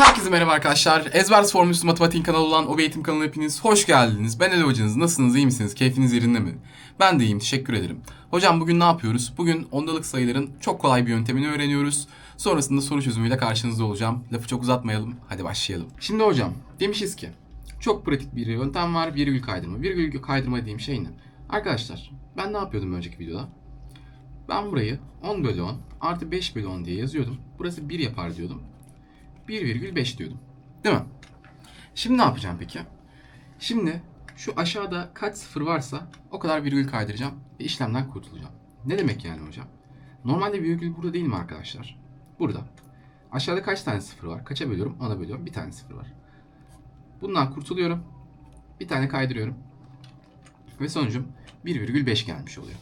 Herkese merhaba arkadaşlar. Ezber Formülsü Matematik kanalı olan OB Eğitim kanalına hepiniz hoş geldiniz. Ben Ali hocanız. Nasılsınız? iyi misiniz? Keyfiniz yerinde mi? Ben de iyiyim. Teşekkür ederim. Hocam bugün ne yapıyoruz? Bugün ondalık sayıların çok kolay bir yöntemini öğreniyoruz. Sonrasında soru çözümüyle karşınızda olacağım. Lafı çok uzatmayalım. Hadi başlayalım. Şimdi hocam demişiz ki çok pratik bir yöntem var. Virgül kaydırma. Virgül kaydırma dediğim şey ne? Arkadaşlar ben ne yapıyordum önceki videoda? Ben burayı 10 bölü 10 artı 5 bölü 10 diye yazıyordum. Burası 1 yapar diyordum. 1,5 diyordum. Değil mi? Şimdi ne yapacağım peki? Şimdi şu aşağıda kaç sıfır varsa o kadar virgül kaydıracağım ve işlemden kurtulacağım. Ne demek yani hocam? Normalde virgül burada değil mi arkadaşlar? Burada. Aşağıda kaç tane sıfır var? Kaça bölüyorum? Ona bölüyorum. Bir tane sıfır var. Bundan kurtuluyorum. Bir tane kaydırıyorum. Ve sonucum 1,5 gelmiş oluyor.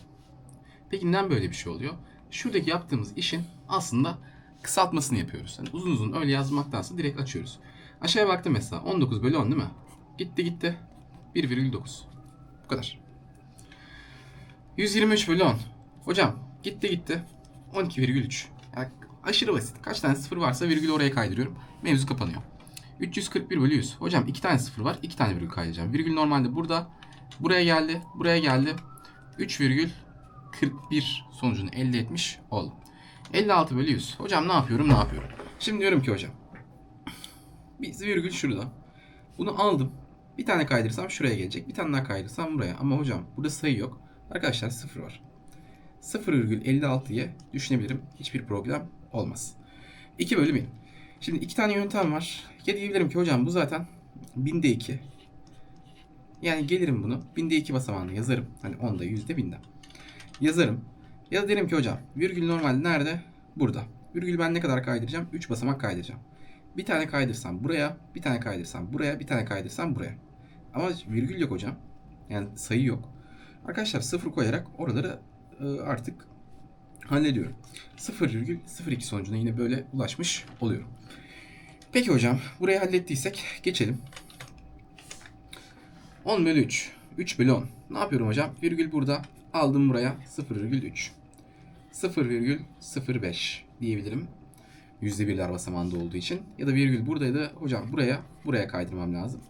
Peki neden böyle bir şey oluyor? Şuradaki yaptığımız işin aslında kısaltmasını yapıyoruz. Yani uzun uzun öyle yazmaktansa direkt açıyoruz. Aşağıya baktım mesela 19 bölü 10 değil mi? Gitti gitti. 1,9. Bu kadar. 123 bölü 10. Hocam gitti gitti. 12,3. Yani aşırı basit. Kaç tane sıfır varsa virgül oraya kaydırıyorum. Mevzu kapanıyor. 341 bölü 100. Hocam 2 tane sıfır var. 2 tane virgül kaydıracağım. Virgül normalde burada. Buraya geldi. Buraya geldi. 3,41 sonucunu elde etmiş oldum. 56 bölü 100. Hocam ne yapıyorum ne yapıyorum? Şimdi diyorum ki hocam. Bir virgül şurada. Bunu aldım. Bir tane kaydırsam şuraya gelecek. Bir tane daha kaydırsam buraya. Ama hocam burada sayı yok. Arkadaşlar sıfır var. 0,56'ya düşünebilirim. Hiçbir problem olmaz. 2 bölü 1000. Şimdi iki tane yöntem var. Ya diyebilirim ki hocam bu zaten binde 2. Yani gelirim bunu binde 2 basamağını yazarım. Hani onda yüzde binde. Yazarım. Ya da derim ki hocam virgül normalde nerede? Burada. Virgül ben ne kadar kaydıracağım? 3 basamak kaydıracağım. Bir tane kaydırsam buraya, bir tane kaydırsam buraya, bir tane kaydırsam buraya. Ama virgül yok hocam. Yani sayı yok. Arkadaşlar sıfır koyarak oraları e, artık hallediyorum. 0,02 sonucuna yine böyle ulaşmış oluyorum. Peki hocam burayı hallettiysek geçelim. 10 bölü 3. 3 bölü 10. Ne yapıyorum hocam? Virgül burada. Aldım buraya 0,3. 0,05 diyebilirim. %1'ler basamağında olduğu için. Ya da virgül buradaydı. Hocam buraya buraya kaydırmam lazım.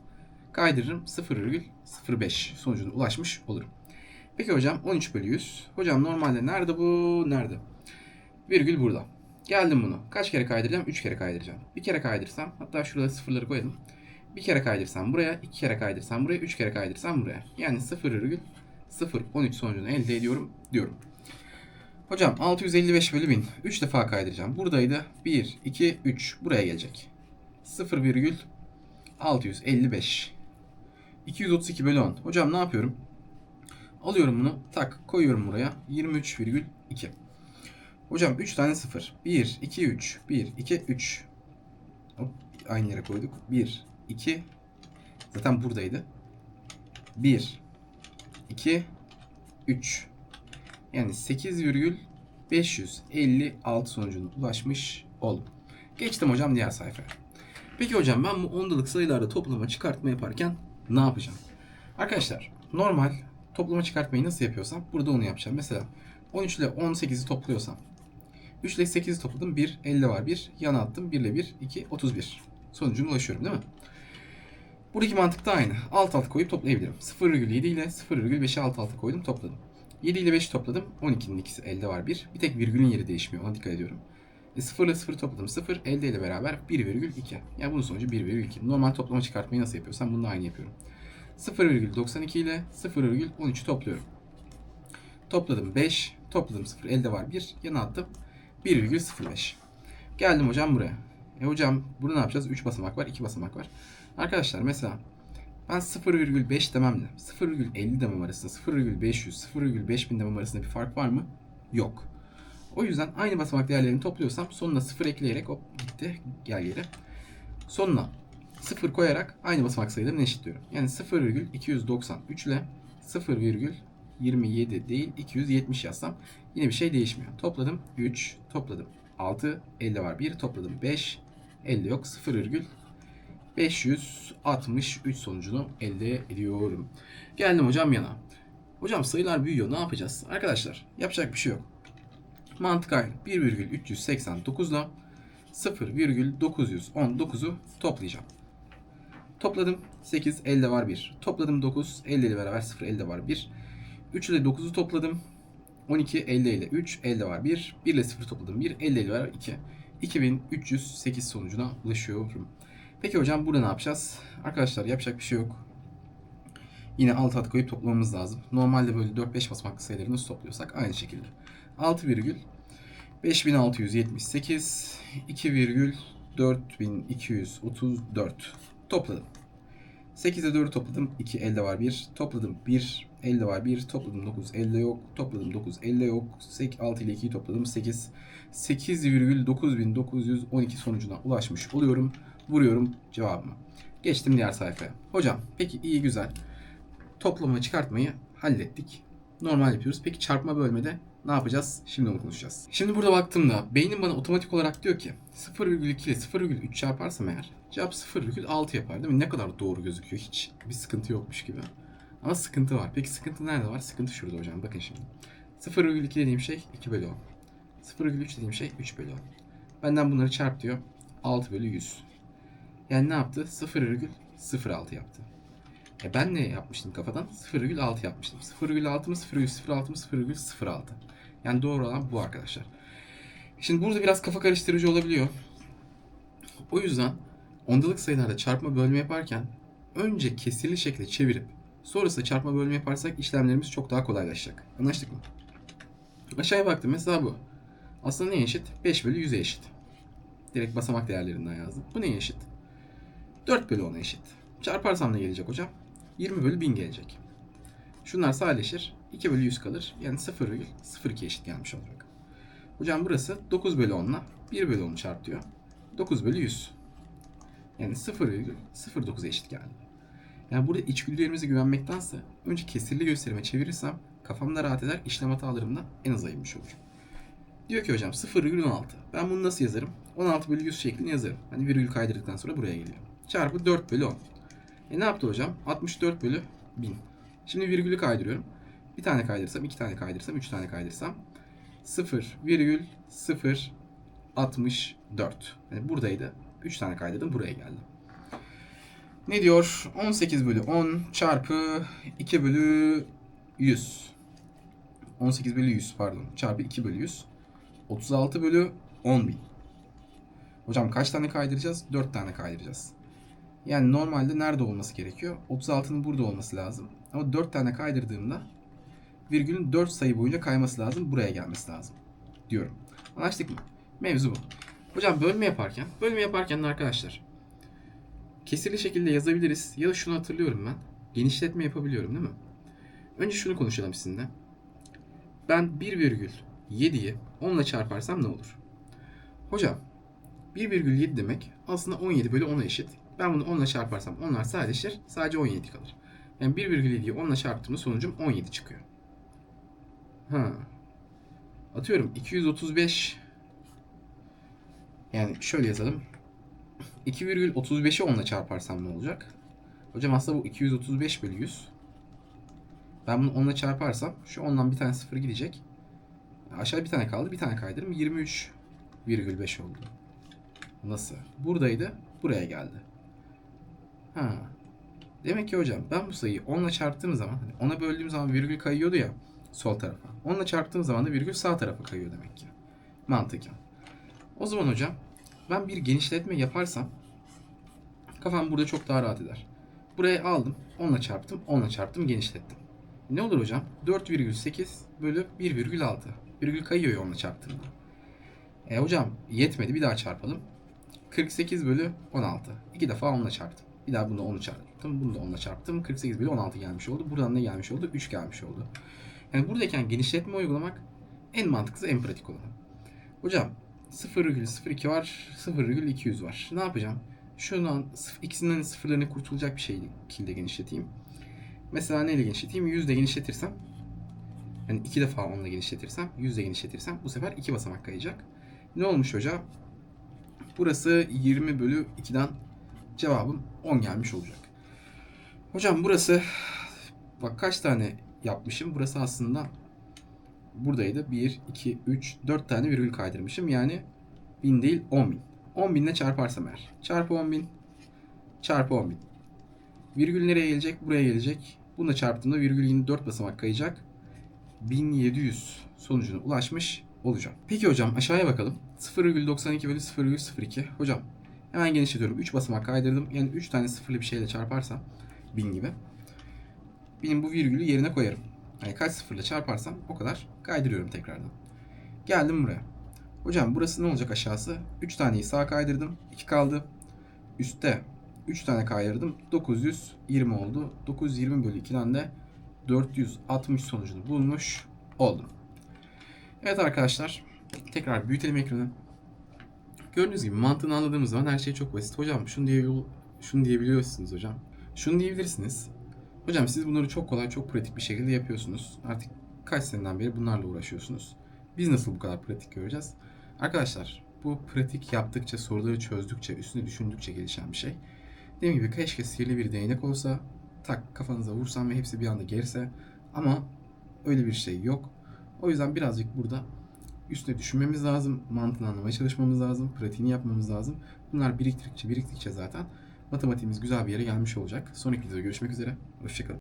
Kaydırırım 0,05 sonucuna ulaşmış olurum. Peki hocam 13 bölü 100. Hocam normalde nerede bu? Nerede? Virgül burada. Geldim bunu. Kaç kere kaydıracağım? 3 kere kaydıracağım. Bir kere kaydırsam hatta şurada sıfırları koyalım. Bir kere kaydırsam buraya, iki kere kaydırsam buraya, üç kere kaydırsam buraya. Yani 0,013 sonucunu elde ediyorum diyorum. Hocam 655 bölü 1000. 3 defa kaydıracağım. Buradaydı. 1, 2, 3. Buraya gelecek. 0,655. 232 bölü 10. Hocam ne yapıyorum? Alıyorum bunu. Tak koyuyorum buraya. 23,2. Hocam 3 tane 0. 1, 2, 3. 1, 2, 3. Hop, aynı yere koyduk. 1, 2. Zaten buradaydı. 1, 2, 3. Yani 8,556 sonucuna ulaşmış oldum. Geçtim hocam diğer sayfaya. Peki hocam ben bu ondalık sayılarda toplama çıkartma yaparken ne yapacağım? Arkadaşlar normal toplama çıkartmayı nasıl yapıyorsam burada onu yapacağım. Mesela 13 ile 18'i topluyorsam 3 ile 8'i topladım 1, 50 var 1, yana attım 1 ile 1, 2, 31. Sonucuna ulaşıyorum değil mi? Buradaki mantık da aynı. Alt alt koyup toplayabilirim. 0,7 ile 0,5'i alt alta koydum topladım. 7 ile 5'i topladım. 12'nin ikisi elde var 1. Bir tek virgülün yeri değişmiyor. Ona dikkat ediyorum. E 0 ile 0 topladım. 0 elde ile beraber 1,2. Yani bunun sonucu 1,2. Normal toplama çıkartmayı nasıl yapıyorsam bunu da aynı yapıyorum. 0,92 ile 0,13'ü topluyorum. Topladım 5. Topladım 0. Elde var 1. Yana attım. 1,05. Geldim hocam buraya. E hocam burada ne yapacağız? 3 basamak var. 2 basamak var. Arkadaşlar mesela ben 0,5 dememle 0,50 demem arasında 0,500 0,5000 demem arasında bir fark var mı? Yok. O yüzden aynı basamak değerlerini topluyorsam sonuna 0 ekleyerek hop gitti gel geri. Sonuna 0 koyarak aynı basamak sayılarını eşitliyorum. Yani 0,293 ile 0,27 değil 270 yazsam yine bir şey değişmiyor. Topladım 3, topladım 6, elde var 1, topladım 5, elde yok 0, 563 sonucunu elde ediyorum. Geldim hocam yana. Hocam sayılar büyüyor ne yapacağız? Arkadaşlar yapacak bir şey yok. Mantık aynı. 1,389 ile 0,919'u toplayacağım. Topladım 8 elde var 1. Topladım 9 50 ile beraber 0 elde var 1. 3 ile 9'u topladım. 12 50 ile 3 elde var 1. 1 ile 0 topladım 1 50 ile beraber 2. 2308 sonucuna ulaşıyorum. Peki hocam burada ne yapacağız? Arkadaşlar yapacak bir şey yok. Yine alt at koyup toplamamız lazım. Normalde böyle 4-5 basamaklı sayıları nasıl topluyorsak aynı şekilde. 6 virgül 5678 2 virgül 4234 topladım. 8'e 4'ü topladım. 2 elde var 1. Topladım 1 elde var 1. Topladım 9 elde yok. Topladım 9 elde yok. 8, 6 ile 2'yi topladım 8. 8,9912 sonucuna ulaşmış oluyorum. Vuruyorum cevabımı. Geçtim diğer sayfaya. Hocam peki iyi güzel. Toplama çıkartmayı hallettik. Normal yapıyoruz. Peki çarpma bölmede ne yapacağız? Şimdi onu konuşacağız. Şimdi burada baktığımda beynim bana otomatik olarak diyor ki 0,2 ile 0,3 çarparsam eğer cevap 0,6 yapar değil mi? Ne kadar doğru gözüküyor. Hiç bir sıkıntı yokmuş gibi. Ama sıkıntı var. Peki sıkıntı nerede var? Sıkıntı şurada hocam. Bakın şimdi. 0,2 dediğim şey 2 bölü 10. 0,3 dediğim şey 3 bölü 10. Benden bunları çarp diyor. 6 bölü 100. Yani ne yaptı? 0,06 yaptı. E ben ne yapmıştım kafadan? 0,6 yapmıştım. 0,6 mı 0,06 mı 0,06. Yani doğru olan bu arkadaşlar. Şimdi burada biraz kafa karıştırıcı olabiliyor. O yüzden ondalık sayılarda çarpma bölme yaparken önce kesirli şekilde çevirip sonrasında çarpma bölme yaparsak işlemlerimiz çok daha kolaylaşacak. Anlaştık mı? Aşağıya baktım mesela bu. Aslında neye eşit? 5 bölü 100'e eşit. Direkt basamak değerlerinden yazdım. Bu neye eşit? 4 bölü 10'a eşit. Çarparsam ne gelecek hocam? 20 bölü 1000 gelecek. Şunlar sadeleşir. 2 bölü 100 kalır. Yani 0,02 eşit gelmiş olacak. Hocam burası 9 bölü 10 ile 1 bölü 10'u çarp diyor. 9 bölü 100. Yani 0,09 eşit geldi. Yani burada içgüdülerimize güvenmektense önce kesirli gösterime çevirirsem kafamda rahat eder işlem hatalarımda en az ayırmış olur. Diyor ki hocam 0,16. Ben bunu nasıl yazarım? 16 bölü 100 şeklinde yazarım. Hani virgül kaydırdıktan sonra buraya geliyor. Çarpı 4 bölü 10. E ne yaptı hocam? 64 bölü 1000. Şimdi virgülü kaydırıyorum. Bir tane kaydırsam, iki tane kaydırsam, üç tane kaydırsam 0,064. Yani buradaydı. 3 tane kaydırdım buraya geldim. Ne diyor? 18 bölü 10 çarpı 2 bölü 100. 18 bölü 100 pardon. Çarpı 2 bölü 100. 36 bölü 10 bin. Hocam kaç tane kaydıracağız? 4 tane kaydıracağız. Yani normalde nerede olması gerekiyor? 36'nın burada olması lazım. Ama 4 tane kaydırdığımda virgülün 4 sayı boyunca kayması lazım. Buraya gelmesi lazım. Diyorum. Anlaştık mı? Mevzu bu. Hocam bölme yaparken, bölme yaparken arkadaşlar kesirli şekilde yazabiliriz. Ya da şunu hatırlıyorum ben. Genişletme yapabiliyorum değil mi? Önce şunu konuşalım sizinle. Ben 1,7'yi 10 ile çarparsam ne olur? Hocam 1,7 demek aslında 17 bölü 10'a eşit. Ben bunu 10 ile çarparsam onlar sadeleşir. Sadece 17 kalır. Yani 1,7'yi 10 ile çarptığımda sonucum 17 çıkıyor. Ha. Atıyorum 235 yani şöyle yazalım. 2,35'i 10 ile çarparsam ne olacak? Hocam aslında bu 235 bölü 100. Ben bunu 10 ile çarparsam şu 10'dan bir tane 0 gidecek. Aşağı bir tane kaldı. Bir tane kaydırım. 23,5 oldu. Nasıl? Buradaydı. Buraya geldi. Ha. Demek ki hocam ben bu sayıyı 10 ile çarptığım zaman hani 10'a böldüğüm zaman virgül kayıyordu ya sol tarafa. 10 ile çarptığım zaman da virgül sağ tarafa kayıyor demek ki. Mantıken. O zaman hocam ben bir genişletme yaparsam kafam burada çok daha rahat eder. Buraya aldım. 10 ile çarptım. 10 ile çarptım. Genişlettim. Ne olur hocam? 4,8 bölü 1,6. Virgül kayıyor ya 10 ile çarptığımda. E hocam yetmedi. Bir daha çarpalım. 48 bölü 16. İki defa 10 ile çarptım. Bir daha bunu 10'u çarptım. Bunu da 10'la çarptım. 48 bölü 16 gelmiş oldu. Buradan ne gelmiş oldu? 3 gelmiş oldu. Yani buradayken genişletme uygulamak en mantıklısı, en pratik olanı. Hocam 0,02 var, 0,200 var. Ne yapacağım? Şundan ikisinden sıfırlarını kurtulacak bir şekilde genişleteyim. Mesela neyle genişleteyim? 100 ile genişletirsem yani iki defa 10 ile genişletirsem, 100 ile genişletirsem bu sefer iki basamak kayacak. Ne olmuş hocam? Burası 20 bölü 2'den cevabım 10 gelmiş olacak. Hocam burası bak kaç tane yapmışım? Burası aslında buradaydı. 1, 2, 3, 4 tane virgül kaydırmışım. Yani 1000 değil 10.000. 10.000 ile çarparsam eğer. Çarpı 10.000 çarpı 10.000. Virgül nereye gelecek? Buraya gelecek. Bununla çarptığımda virgül yine 4 basamak kayacak. 1700 sonucuna ulaşmış olacağım. Peki hocam aşağıya bakalım. 0,92 bölü 0,02. Hocam hemen genişletiyorum. 3 basamak kaydırdım. Yani 3 tane sıfırlı bir şeyle çarparsam 1000 gibi. Benim bu virgülü yerine koyarım. Yani kaç sıfırla çarparsam o kadar kaydırıyorum tekrardan. Geldim buraya. Hocam burası ne olacak aşağısı? 3 taneyi sağa kaydırdım. 2 kaldı. Üstte 3 tane kaydırdım. 920 oldu. 920 bölü 2'den de 460 sonucunu bulmuş oldum. Evet arkadaşlar. Tekrar büyütelim ekranı. Gördüğünüz gibi mantığını anladığımız zaman her şey çok basit. Hocam şunu diye şunu diyebiliyorsunuz hocam. Şunu diyebilirsiniz. Hocam siz bunları çok kolay, çok pratik bir şekilde yapıyorsunuz. Artık kaç seneden beri bunlarla uğraşıyorsunuz. Biz nasıl bu kadar pratik göreceğiz? Arkadaşlar bu pratik yaptıkça, soruları çözdükçe, üstüne düşündükçe gelişen bir şey. Dediğim gibi keşke sihirli bir değnek olsa, tak kafanıza vursam ve hepsi bir anda gerse. Ama öyle bir şey yok. O yüzden birazcık burada üstüne düşünmemiz lazım, mantığını anlamaya çalışmamız lazım, pratiğini yapmamız lazım. Bunlar biriktikçe biriktikçe zaten matematiğimiz güzel bir yere gelmiş olacak. Sonraki videoda görüşmek üzere. Hoşçakalın.